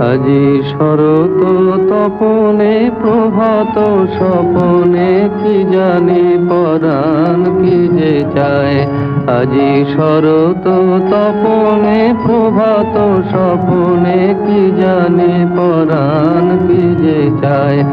আজি শরত তপনে প্রভাত স্বপনে কি জানি পরাণ কি যে চায়? আজি শরত তপনে প্রভাত স্বপনে কি জানি পরাণ কি যে চায়?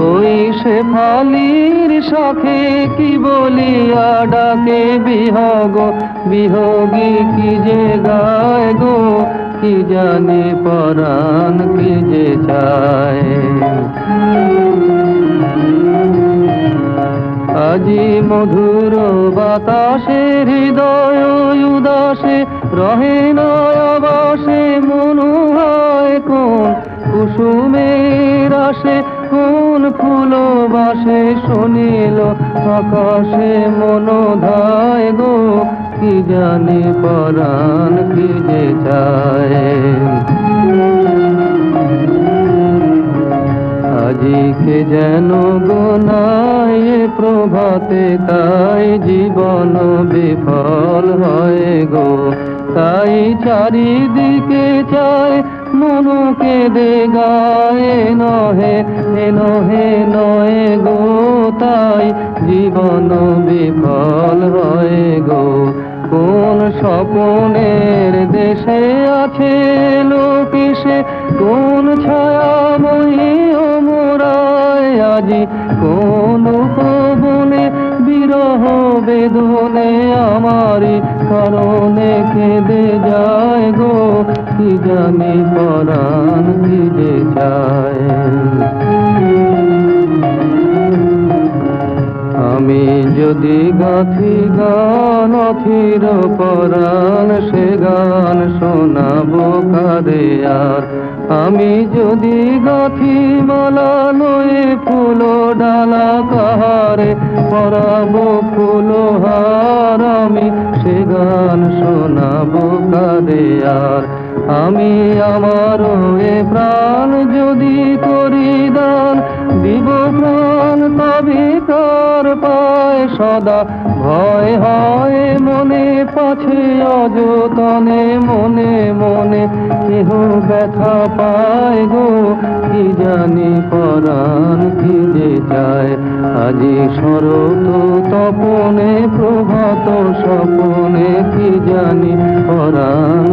ওই সে ফালির শাখে কি বলিয়া ডাকে, বিহগ বিহগী কি যে গায় গো? কি জানে পরাণ কি যে চায়। আজি মধুর বাতাসে, হৃদয় উদাসে, রহে নয়বাসে, মনু হয় কোন কুসুমের আসে কোন ফুল বাসে, শুনিল আকাশে মনোধায় গো। কি জানি পরাণ কি যে চায়। আজিকে যেন গোনায় প্রভাতে তাই জীবন বিফল হয় গো। তাই চারিদিকে চায় মনুকে দে গায়ে নহে নহে নয় গো। তাই জীবন বিফল আজি কোন পবনে বিরহ বেদনে আমারি কারণে কেঁদে যায় গো কি জানি পরাণ যে গাথি গান অথির পরাণ, সে গান শোনাবো কারে আর। আমি যদি গাথি মালা নয়ে ফুল ডালা কাহারে পরাবো ফুল হার, আমি সে গান শোনাবো কারে আর। আমি আমার এ প্রাণ যদি করি দান, দিব প্রাণ তবে কার সদা। ভয় হয় মনে, পাছে অযতনে, মনে মনে। কেহ ব্যথা পায় গো, কি জানি পরাণ কি যে চায় আজি শরত তপনে, প্রভাত স্বপনে, কি জানি পরাণ